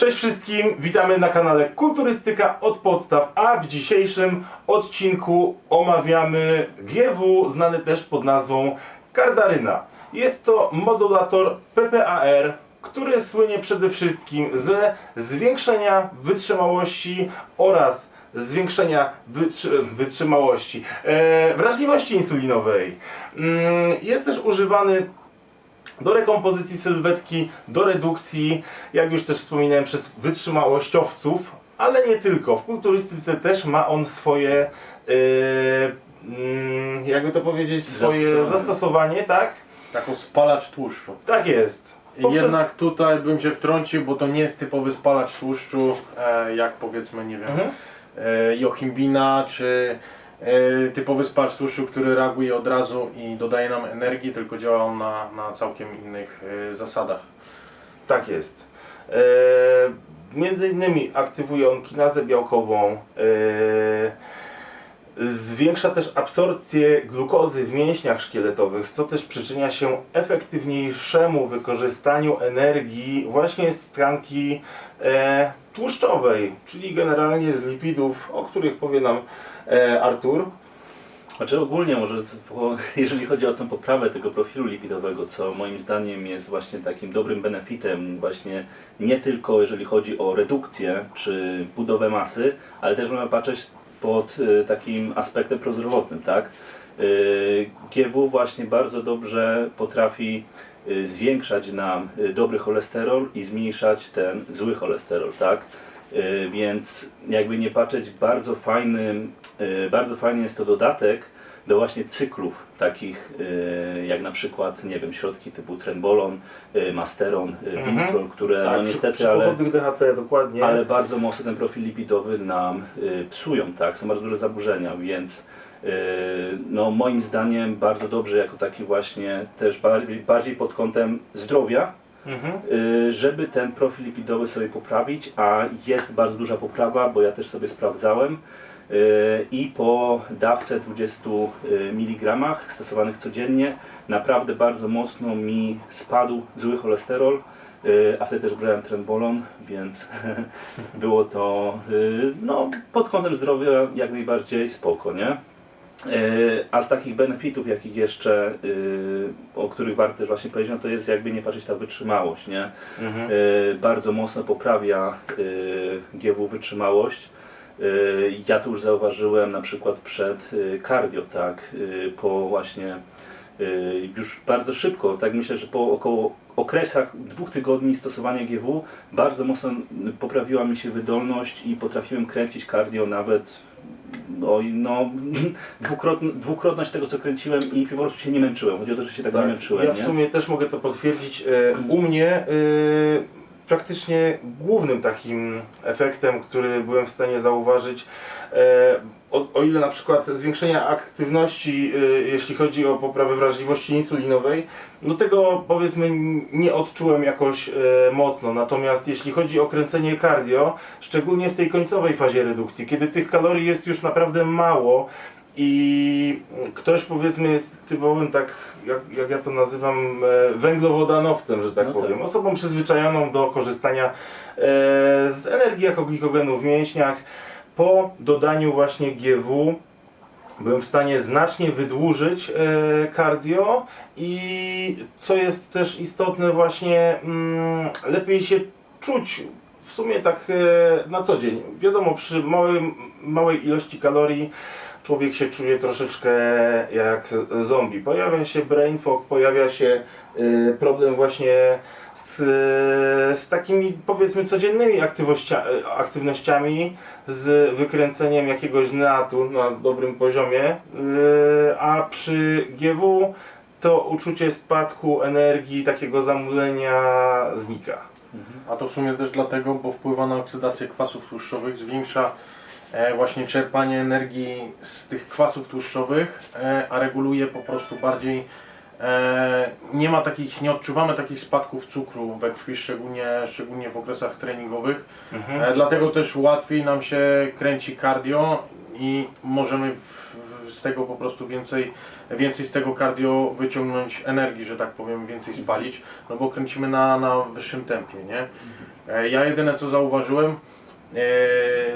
Cześć wszystkim, witamy na kanale Kulturystyka od podstaw, a w dzisiejszym odcinku omawiamy GW, znany też pod nazwą Kardaryna. Jest to modulator PPAR, który słynie przede wszystkim ze zwiększenia wytrzymałości oraz zwiększenia wytrzy wytrzymałości, e, wrażliwości insulinowej. Mm, Jest też używany do rekompozycji sylwetki, do redukcji, jak już też wspominałem, przez wytrzymałościowców, ale nie tylko. W kulturystyce też ma on swoje, yy, jakby to powiedzieć, swoje Zastosowanie. tak? Jako spalacz tłuszczu. Tak jest. Poprzez- Jednak tutaj bym się wtrącił, bo to nie jest typowy spalacz tłuszczu, e, jak powiedzmy, nie wiem, Mhm. e, jochimbina, czy typowy spalacz tłuszczu, który reaguje od razu i dodaje nam energii, tylko działa on na, na całkiem innych e, zasadach. Tak jest. E, między innymi aktywuje on kinazę białkową, e, zwiększa też absorpcję glukozy w mięśniach szkieletowych, co też przyczynia się efektywniejszemu wykorzystaniu energii właśnie z tkanki e, tłuszczowej, czyli generalnie z lipidów, o których powie nam e, Artur. Znaczy ogólnie może, jeżeli chodzi o tę poprawę tego profilu lipidowego, co moim zdaniem jest właśnie takim dobrym benefitem, właśnie nie tylko jeżeli chodzi o redukcję czy budowę masy, ale też można patrzeć pod e, takim aspektem prozdrowotnym, tak? E, GW właśnie bardzo dobrze potrafi zwiększać nam e, dobry cholesterol i zmniejszać ten zły cholesterol, tak? E, Więc jakby nie patrzeć, bardzo fajnym, bardzo fajny jest to dodatek do właśnie cyklów takich jak na przykład, nie wiem, środki typu trenbolon, masteron, Mhm. Które Tak, no niestety, ale, DHT dokładnie. ale bardzo mocno ten profil lipidowy nam y, psują, tak, są bardzo duże zaburzenia, więc y, no moim zdaniem bardzo dobrze jako taki właśnie też bardziej, bardziej pod kątem zdrowia, Mhm. y, żeby ten profil lipidowy sobie poprawić, a jest bardzo duża poprawa, bo ja też sobie sprawdzałem y, i po dawce 20 mg stosowanych codziennie naprawdę bardzo mocno mi spadł zły cholesterol, a wtedy też brałem trenbolon, więc było to no, pod kątem zdrowia jak najbardziej spoko, nie? Y, A z takich benefitów, jakich jeszcze, y, o których warto też właśnie powiedzieć, to jest jakby nie patrzeć ta wytrzymałość, nie? Mhm. Y, Bardzo mocno poprawia GW wytrzymałość. Ja to już zauważyłem na przykład przed cardio, tak, po właśnie już bardzo szybko, tak myślę, że po około okresach dwóch tygodni stosowania GW bardzo mocno poprawiła mi się wydolność i potrafiłem kręcić cardio nawet no, i no, dwukrotn, dwukrotność tego co kręciłem i po prostu się nie męczyłem. Chodzi o to, że się tak, nie męczyłem. ja w nie? sumie też mogę to potwierdzić. E, U mnie e, praktycznie głównym takim efektem, który byłem w stanie zauważyć, e, o, o ile na przykład zwiększenia aktywności, e, jeśli chodzi o poprawę wrażliwości insulinowej, no tego powiedzmy nie odczułem jakoś e, mocno. Natomiast jeśli chodzi o kręcenie cardio, szczególnie w tej końcowej fazie redukcji, kiedy tych kalorii jest już naprawdę mało, i ktoś powiedzmy jest typowym tak, jak, jak ja to nazywam, e, węglowodanowcem, że tak No tak. powiem. Osobą przyzwyczajoną do korzystania e, z energii jako glikogenu w mięśniach. Po dodaniu właśnie GW byłem w stanie znacznie wydłużyć e, cardio i co jest też istotne właśnie mm, lepiej się czuć w sumie tak e, na co dzień. Wiadomo, przy małym, małej ilości kalorii człowiek się czuje troszeczkę jak zombie. Pojawia się brain fog, pojawia się y, problem właśnie z, z takimi powiedzmy codziennymi aktywościa, aktywnościami, z wykręceniem jakiegoś neatu na dobrym poziomie, y, a przy GW to uczucie spadku energii, takiego zamulenia znika. A to w sumie też dlatego, bo wpływa na oksydację kwasów tłuszczowych, zwiększa właśnie czerpanie energii z tych kwasów tłuszczowych, e, a reguluje po prostu bardziej e, nie ma takich, nie odczuwamy takich spadków cukru we krwi, szczególnie, szczególnie w okresach treningowych. E, dlatego też łatwiej nam się kręci cardio i możemy z tego po prostu więcej, więcej z tego cardio wyciągnąć energii, że tak powiem, więcej spalić, no bo kręcimy na, na wyższym tempie, nie? E, Ja jedyne co zauważyłem, e,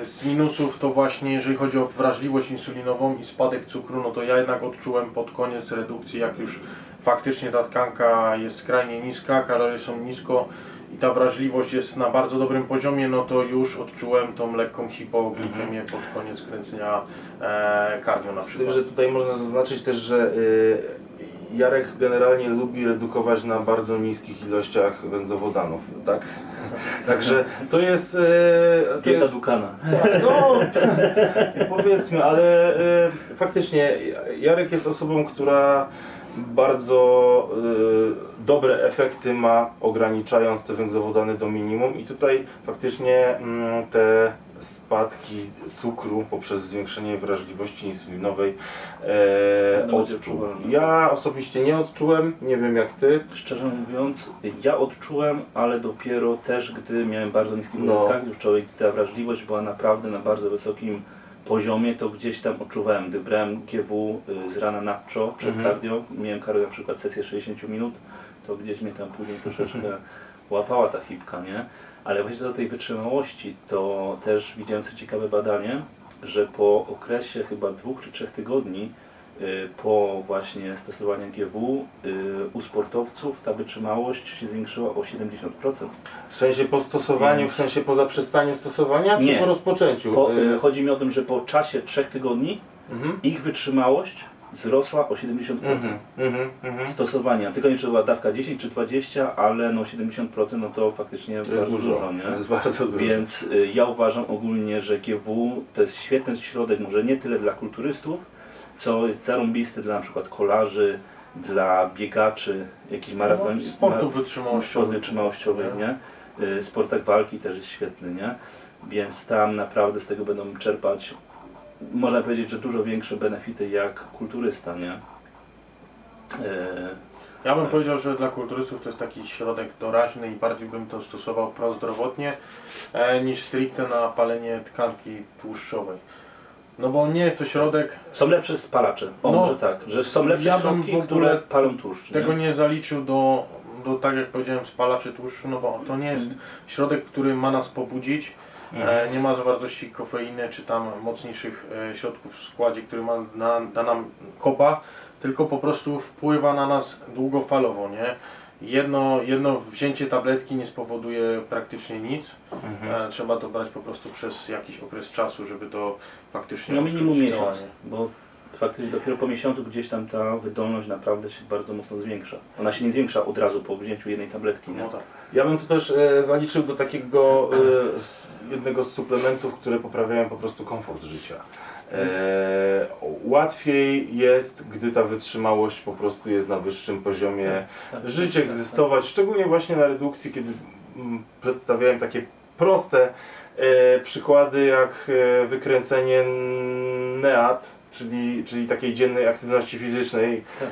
z minusów to właśnie jeżeli chodzi o wrażliwość insulinową i spadek cukru, no to ja jednak odczułem pod koniec redukcji, jak już faktycznie ta tkanka jest skrajnie niska, kalorie są nisko i ta wrażliwość jest na bardzo dobrym poziomie, no to już odczułem tą lekką hipoglikemię pod koniec kręcenia e, na Z tym, przykład. że tutaj można zaznaczyć też, że y, Jarek generalnie lubi redukować na bardzo niskich ilościach węglowodanów, tak? Także to jest... y, To Dieta jest Dukana. tak, no, powiedzmy, ale y, faktycznie Jarek jest osobą, która bardzo y, dobre efekty ma ograniczając te węglowodany do minimum i tutaj faktycznie mm, te spadki cukru poprzez zwiększenie wrażliwości insulinowej e, odczuł. Ja osobiście nie odczułem, nie wiem jak ty. Szczerze mówiąc, ja odczułem, ale dopiero też, gdy miałem bardzo niski No. już człowiek, ta wrażliwość była naprawdę na bardzo wysokim poziomie, to gdzieś tam odczuwałem, gdy brałem GW y, z rana na wczo przed Mhm. cardio, miałem cardio na przykład sesję 60 minut, to gdzieś mnie tam później troszeczkę łapała ta hipka, nie? Ale właśnie do tej wytrzymałości, to też widziałem co ciekawe badanie, że po okresie chyba dwóch czy trzech tygodni y, po właśnie stosowaniu GW y, u sportowców ta wytrzymałość się zwiększyła o 70%. W sensie po stosowaniu, w sensie po zaprzestaniu stosowania, czy Nie. po rozpoczęciu? Po, Y, chodzi mi o to, że po czasie trzech tygodni mhm. ich wytrzymałość wzrosła o 70% Mhm, mhm, mhm. stosowania. Tylko nie trzeba dawka 10 czy 20, ale no 70% no to faktycznie To jest bardzo dużo, dużo, to nie? jest bardzo dużo. Więc y, ja uważam ogólnie, że GW to jest świetny środek, może nie tyle dla kulturystów, co jest zarąbisty dla na przykład kolarzy, dla biegaczy, jakichś maraton... No, sportów Sport wytrzymałościowych. wytrzymałościowych, Nie? nie? Y, Sportach walki też jest świetny, nie? Więc tam naprawdę z tego będą czerpać, można powiedzieć, że dużo większe benefity jak kulturysta, nie? Y, Ja bym powiedział, że dla kulturystów to jest taki środek doraźny i bardziej bym to stosował prozdrowotnie e, niż stricte na palenie tkanki tłuszczowej. No bo nie jest to środek, Są lepsze spalacze, o No, może tak, że są lepsze ja bym środki, w ogóle które palą tłuszcz, tego nie zaliczył do, do tak jak powiedziałem, spalaczy tłuszczu, no bo to nie jest środek, który ma nas pobudzić, e, nie ma zawartości kofeiny czy tam mocniejszych e, środków w składzie, który ma, na, da nam kopa, tylko po prostu wpływa na nas długofalowo, nie? Jedno, jedno wzięcie tabletki nie spowoduje praktycznie nic. Mhm. E, trzeba to brać po prostu przez jakiś okres czasu, żeby to faktycznie No minimum miesiąc, bo faktycznie dopiero po miesiącu gdzieś tam ta wydolność naprawdę się bardzo mocno zwiększa. Ona się nie zwiększa od razu po wzięciu jednej tabletki, nie? No tak. Ja bym tu też e, zaliczył do takiego e, jednego z suplementów, które poprawiają po prostu komfort życia. E, łatwiej jest, gdy ta wytrzymałość po prostu jest na wyższym poziomie. Tak, żyć, tak, egzystować, szczególnie właśnie na redukcji, kiedy mm, przedstawiałem takie proste e, przykłady jak e, wykręcenie NEAT, czyli, czyli takiej dziennej aktywności fizycznej, Tak.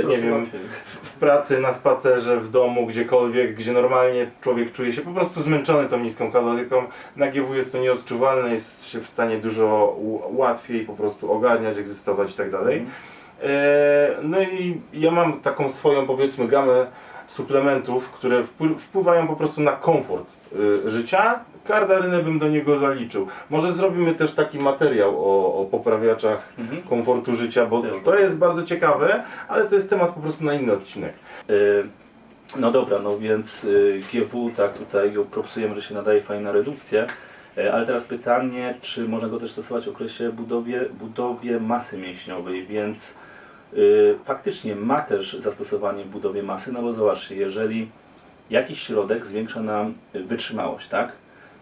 e, nie wiem, w, w pracy, na spacerze, w domu, gdziekolwiek, gdzie normalnie człowiek czuje się po prostu zmęczony tą niską kaloryką. Na GW jest to nieodczuwalne, jest się w stanie dużo łatwiej po prostu ogarniać, egzystować i tak dalej. Mhm. E, No i ja mam taką swoją powiedzmy gamę suplementów, które wpły- wpływają po prostu na komfort y, życia. Kardarynę bym do niego zaliczył. Może zrobimy też taki materiał o, o poprawiaczach Mhm. komfortu życia, bo to jest bardzo ciekawe, ale to jest temat po prostu na inny odcinek. Y, No dobra, no więc y, GW, tak, tutaj ją propsujemy, że się nadaje fajna redukcja. Ale teraz pytanie, czy można go też stosować w okresie budowie, budowie masy mięśniowej, więc faktycznie ma też zastosowanie w budowie masy, no bo zobaczcie, jeżeli jakiś środek zwiększa nam y, wytrzymałość, tak,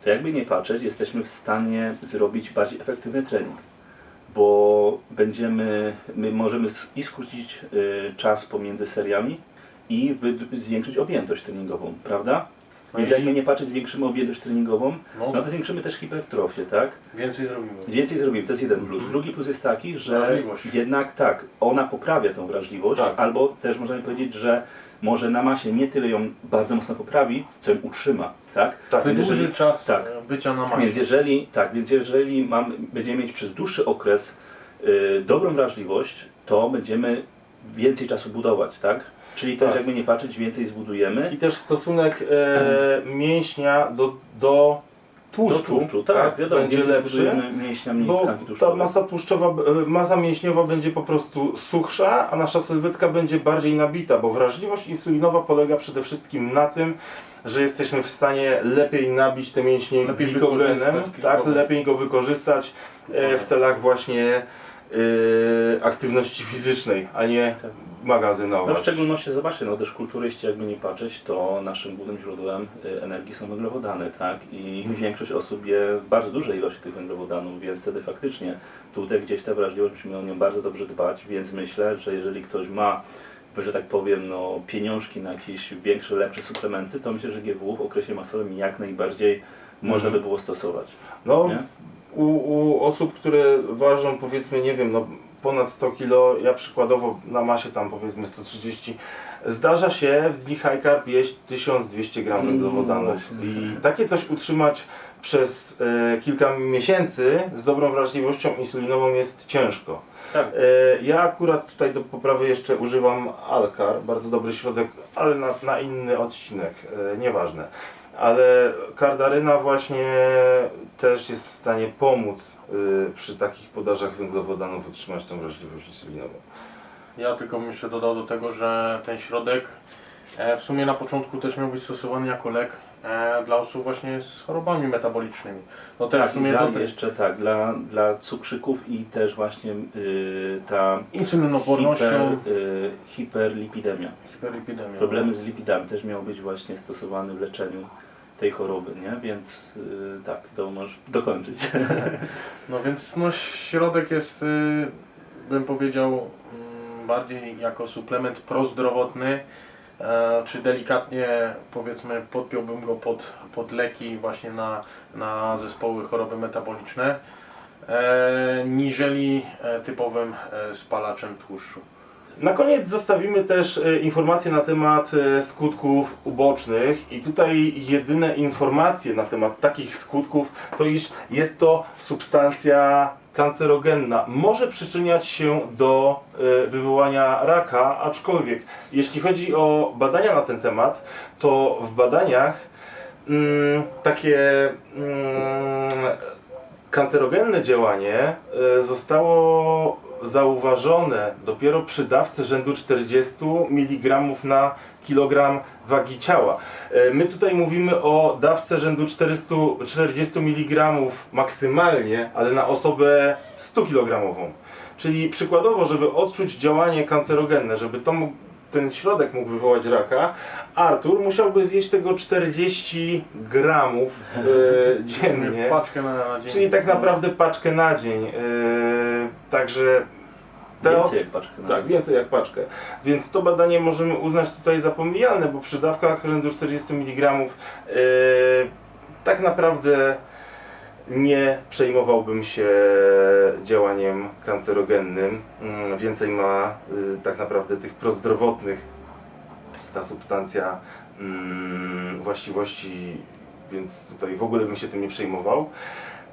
to jakby nie patrzeć, jesteśmy w stanie zrobić bardziej efektywny trening bo będziemy, my możemy i skrócić y, czas pomiędzy seriami i zwiększyć objętość treningową, prawda? Więc jak my nie patrzeć, zwiększymy objętość treningową, No, no to zwiększymy też hipertrofię, tak? więcej zrobimy. Więcej zrobimy, to jest jeden plus. Drugi plus jest taki, że Wrażliwość. jednak tak, ona poprawia tą wrażliwość, Tak. albo też możemy powiedzieć, że może na masie nie tyle ją bardzo mocno poprawi, co ją utrzyma, tak? Tak, Więc Wydłuży jeżeli- czas tak. e, bycia na masie. Więc jeżeli, tak, więc jeżeli mam, będziemy mieć przez dłuższy okres y, dobrą wrażliwość, to będziemy więcej czasu budować, tak? Czyli też Tak. jakby nie patrzeć, więcej zbudujemy. I też stosunek e, mięśnia do, do tłuszczu, Do tłuszczu, tak, wiadomo, będzie lepszy. mięśnia, mniej Bo ta masa tłuszczowa, e, masa mięśniowa będzie po prostu suchsza, a nasza sylwetka będzie bardziej nabita, bo wrażliwość insulinowa polega przede wszystkim na tym, że jesteśmy w stanie lepiej nabić te mięśnie Lepiej glikogenem, tak, lepiej go wykorzystać e, w celach właśnie e, aktywności fizycznej, a nie Tak. magazynować. No w szczególności zobaczcie, no też kulturyści jakby nie patrzeć, to naszym głównym źródłem y, energii są węglowodany, tak? I większość osób je bardzo duże ilości tych węglowodanów, więc wtedy faktycznie tutaj gdzieś ta wrażliwość musimy o nią bardzo dobrze dbać, więc myślę, że jeżeli ktoś ma że tak powiem, no, pieniążki na jakieś większe, lepsze suplementy, to myślę, że GW w okresie masowym jak najbardziej można by Mhm. było stosować. No, Nie? U, u osób, które ważą powiedzmy, nie wiem, no ponad 100 kg, ja przykładowo na masie tam powiedzmy 130, zdarza się w dni high carb jeść 1200 gram Mm, węglowodanów właśnie. i takie coś utrzymać przez e, kilka miesięcy z dobrą wrażliwością insulinową jest ciężko. Tak. E, Ja akurat tutaj do poprawy jeszcze używam Alkar, bardzo dobry środek, ale na, na inny odcinek, e, nieważne. Ale kardaryna właśnie też jest w stanie pomóc y, przy takich podażach węglowodanów utrzymać tą wrażliwość insulinową. Ja tylko bym jeszcze dodał do tego, że ten środek e, w sumie na początku też miał być stosowany jako lek e, dla osób właśnie z chorobami metabolicznymi. No też Tak, w sumie dla, do jeszcze tak, dla, dla cukrzyków i też właśnie y, ta insulinopornością, hiper, y, hiperlipidemia. hiperlipidemią. Problemy z lipidami też miał być właśnie stosowany w leczeniu tej choroby, nie? Więc y, tak, to możesz dokończyć. No więc no, środek jest, y, bym powiedział, mm, bardziej jako suplement prozdrowotny, e, czy delikatnie powiedzmy podpiąłbym go pod, pod leki właśnie na, na zespoły choroby metaboliczne, e, niżeli e, typowym spalaczem tłuszczu. Na koniec zostawimy też e, informacje na temat e, skutków ubocznych i tutaj jedyne informacje na temat takich skutków to iż jest to substancja kancerogenna. Może przyczyniać się do e, wywołania raka, aczkolwiek jeśli chodzi o badania na ten temat, to w badaniach mm, takie mm, kancerogenne działanie zostało zauważone dopiero przy dawce rzędu 40 mg na kilogram wagi ciała. E, My tutaj mówimy o dawce rzędu 400, 40 mg maksymalnie, ale na osobę 100 kg. Czyli przykładowo, żeby odczuć działanie kancerogenne, żeby to mógł, ten środek mógł wywołać raka, Artur musiałby zjeść tego 40 gramów e, dziennie. Paczkę na, na dzień. Czyli tak naprawdę paczkę na dzień. Yy, także to, Więcej jak paczkę. tak, więcej jak paczkę. Więc to badanie możemy uznać tutaj za pomijalne, bo przy dawkach rzędu 40 mg yy, tak naprawdę nie przejmowałbym się działaniem kancerogennym. Yy, więcej ma yy, tak naprawdę tych prozdrowotnych ta substancja mm, właściwości, więc tutaj w ogóle bym się tym nie przejmował.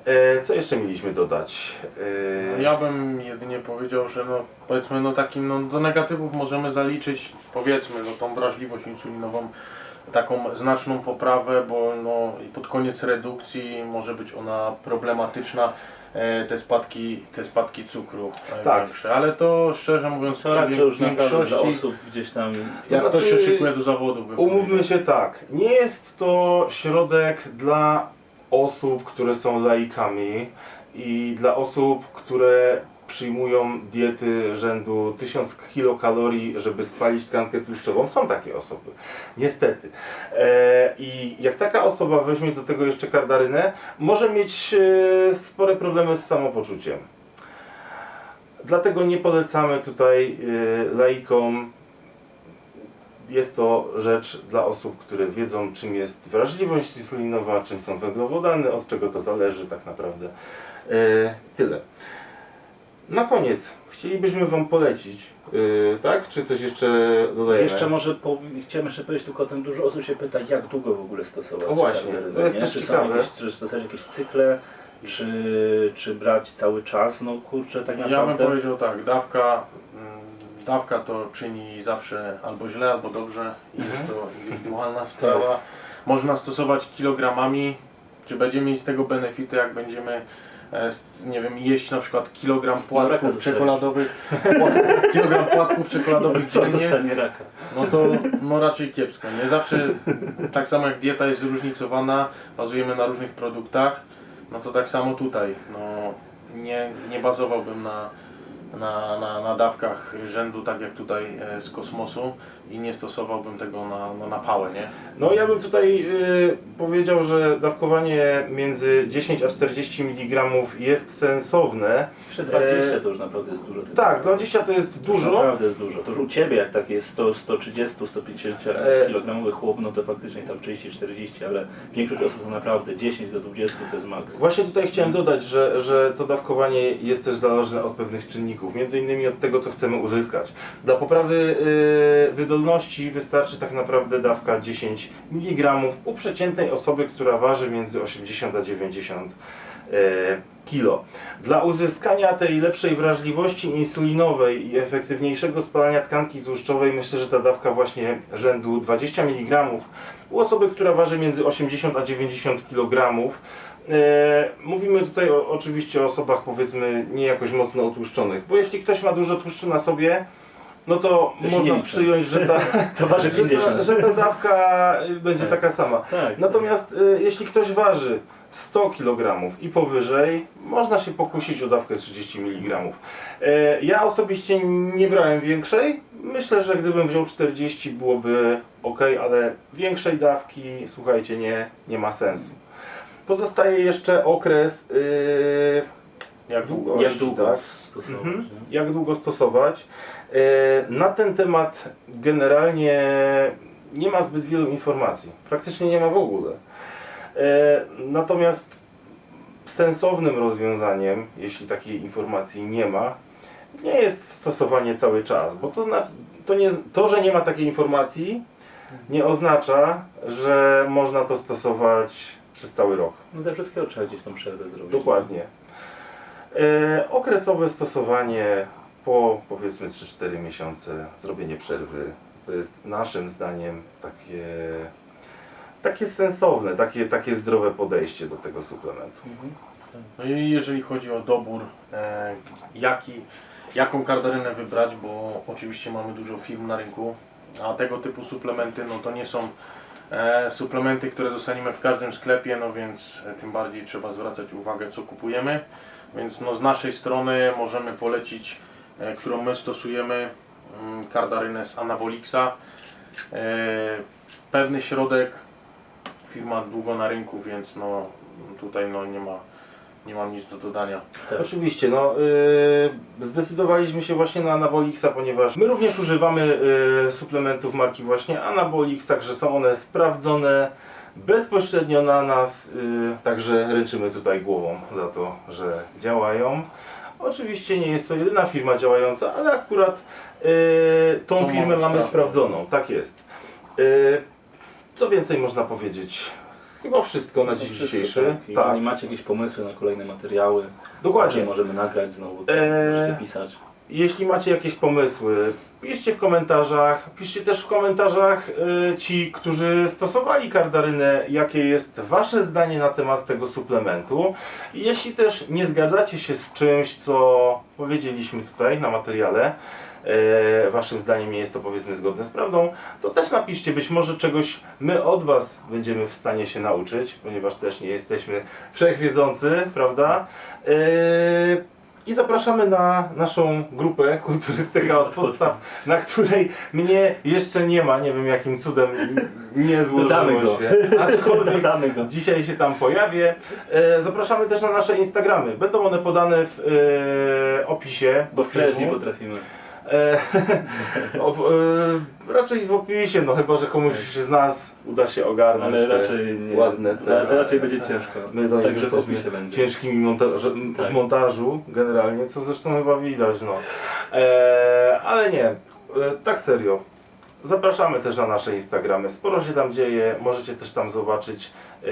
E, co jeszcze mieliśmy dodać? E, No ja bym jedynie powiedział, że no powiedzmy no takim no, do negatywów możemy zaliczyć powiedzmy no tą wrażliwość insulinową taką znaczną poprawę, bo no i pod koniec redukcji może być ona problematyczna e, te spadki, te spadki cukru e, Tak. większe, ale to szczerze mówiąc To raczej już naprawdę dla większości osób gdzieś tam jak To ktoś się znaczy, szykuje do zawodu bym Umówmy powiedział. się tak, nie jest to środek dla osób, które są laikami i dla osób, które przyjmują diety rzędu 1000 kilokalorii, żeby spalić tkankę tłuszczową. Są takie osoby, niestety. E, I jak taka osoba weźmie do tego jeszcze kardarynę, może mieć e, spore problemy z samopoczuciem. Dlatego nie polecamy tutaj e, laikom jest to rzecz dla osób, które wiedzą, czym jest wrażliwość insulinowa, czym są węglowodany, od czego to zależy tak naprawdę. E, tyle. Na koniec chcielibyśmy Wam polecić, e, tak? Czy coś jeszcze dodajemy? Jeszcze może po, chciałem jeszcze powiedzieć tylko o tym, dużo osób się pyta, jak długo w ogóle stosować. O właśnie, karierę, to jest nie? też czy ciekawe. Są jakieś, czy stosować jakieś cykle Czy, czy brać cały czas? No kurczę, tak Ja bym naprawdę... powiedział tak, dawka, mm, dawka to czyni zawsze albo źle, albo dobrze i Mhm. jest to indywidualna sprawa. Można stosować kilogramami, czy będziemy mieć z tego benefity, jak będziemy e, nie wiem, jeść na przykład kilogram płatków dostaniesz. czekoladowych, płat- kilogram płatków czekoladowych Co dziennie, dostanie raka? no to no raczej kiepsko. Nie zawsze, tak samo jak dieta jest zróżnicowana, bazujemy na różnych produktach, no to tak samo tutaj. No, nie, nie bazowałbym na, na, na, na dawkach rzędu, tak jak tutaj e, z kosmosu i nie stosowałbym tego na, na, na pałę, nie? No ja bym tutaj y, powiedział, że dawkowanie między 10 a 40 mg jest sensowne. Jeszcze 20 to już naprawdę jest dużo. Tak, 20 to jest To dużo. Naprawdę jest dużo. To już u Ciebie jak takie jest 100, 130, 150 E. kilogramowy chłop, no to faktycznie tam 30-40, ale większość osób to naprawdę 10 do 20 to jest maks. Właśnie tutaj chciałem dodać, że, że to dawkowanie jest też zależne od pewnych czynników, między innymi od tego, co chcemy uzyskać. Dla poprawy y, wydolności wystarczy tak naprawdę dawka 10 mg u przeciętnej osoby, która waży między 80 a 90 y, kilo. Dla uzyskania tej lepszej wrażliwości insulinowej i efektywniejszego spalania tkanki tłuszczowej myślę, że ta dawka właśnie rzędu 20 mg u osoby, która waży między 80 a 90 kg Mówimy tutaj o, oczywiście o osobach powiedzmy nie jakoś mocno otłuszczonych, bo jeśli ktoś ma dużo tłuszczu na sobie, no to nie można przyjąć, że ta, To waży że, ta, 50. że ta dawka będzie Tak. taka sama. Tak. Natomiast y, jeśli ktoś waży 100 kg i powyżej, można się pokusić o dawkę 30 mg. E, Ja osobiście nie brałem większej. Myślę, że gdybym wziął 40 byłoby ok, ale większej dawki, słuchajcie, nie, nie ma sensu. Pozostaje jeszcze okres y, Jak długo? długości, Jak długo tak? stosować, Mhm. jak długo stosować. E, Na ten temat generalnie nie ma zbyt wielu informacji. Praktycznie nie ma w ogóle. E, Natomiast sensownym rozwiązaniem, jeśli takiej informacji nie ma, nie jest stosowanie cały czas, bo to znaczy, to, nie, to, że nie ma takiej informacji, nie oznacza, że można to stosować przez cały rok. No dla wszystkiego trzeba gdzieś tą przerwę zrobić. Dokładnie. E, okresowe stosowanie po powiedzmy 3-4 miesiące, zrobienie przerwy, to jest naszym zdaniem takie, takie sensowne, takie, takie zdrowe podejście do tego suplementu. Mhm. No i jeżeli chodzi o dobór, e, jaki, jaką kardarynę wybrać, bo oczywiście mamy dużo firm na rynku, a tego typu suplementy, no to nie są suplementy, które dostaniemy w każdym sklepie, no więc e, tym bardziej trzeba zwracać uwagę, co kupujemy. Więc no z naszej strony możemy polecić, e, którą my stosujemy, mm, kardarynę z Anabolixa. E, pewny środek, firma długo na rynku, więc no tutaj no nie ma nie mam nic do dodania. Tak. Oczywiście, no yy, zdecydowaliśmy się właśnie na Anabolixa, ponieważ my również używamy yy, suplementów marki właśnie Anabolix, także są one sprawdzone bezpośrednio na nas, yy, także ręczymy tutaj głową za to, że działają. Oczywiście nie jest to jedyna firma działająca, ale akurat yy, tą To firmę mamy mamy sprawdzoną. tak jest. Yy, co więcej można powiedzieć? Chyba wszystko na dziś dzisiejszy. tak. Jeżeli macie jakieś pomysły na kolejne materiały, dokładnie. możemy nagrać znowu, to Eee, możecie pisać. Jeśli macie jakieś pomysły, piszcie w komentarzach. Piszcie też w komentarzach y, ci, którzy stosowali kardarynę, jakie jest Wasze zdanie na temat tego suplementu. I jeśli też nie zgadzacie się z czymś, co powiedzieliśmy tutaj na materiale, Waszym zdaniem nie jest to powiedzmy zgodne z prawdą, to też napiszcie, być może czegoś my od Was będziemy w stanie się nauczyć, ponieważ też nie jesteśmy wszechwiedzący, prawda? Y, i zapraszamy na naszą grupę Kulturystyka od podstaw, na której mnie jeszcze nie ma, nie wiem jakim cudem nie złożyło go. się, aczkolwiek dzisiaj się tam pojawię. E, Zapraszamy też na nasze Instagramy, będą one podane w e, opisie do Bo wkleść nie potrafimy. E, o, e, raczej w opisie, no chyba, że komuś z nas uda się ogarnąć Ale te raczej nie. ładne raczej będzie ciężko. My do nich Także w jesteśmy opisie będzie. ciężkimi montaż- Tak. w montażu generalnie, co zresztą chyba widać, no. E, ale nie, e, tak serio. Zapraszamy też na nasze Instagramy. Sporo się tam dzieje, możecie też tam zobaczyć e,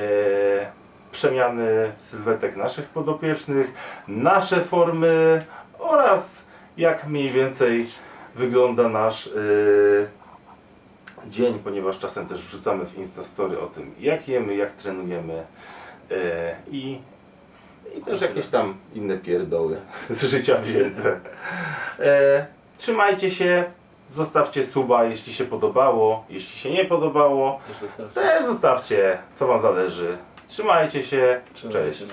przemiany sylwetek naszych podopiecznych, nasze formy oraz jak mniej więcej wygląda nasz yy, dzień, ponieważ czasem też wrzucamy w Instastory o tym, jak jemy, jak trenujemy yy, i, i też jakieś tam inne pierdoły z życia wzięte. E, trzymajcie się, zostawcie suba, jeśli się podobało, jeśli się nie podobało, Też zostawcie. też zostawcie, co Wam zależy. Trzymajcie się, Trzymajcie cześć.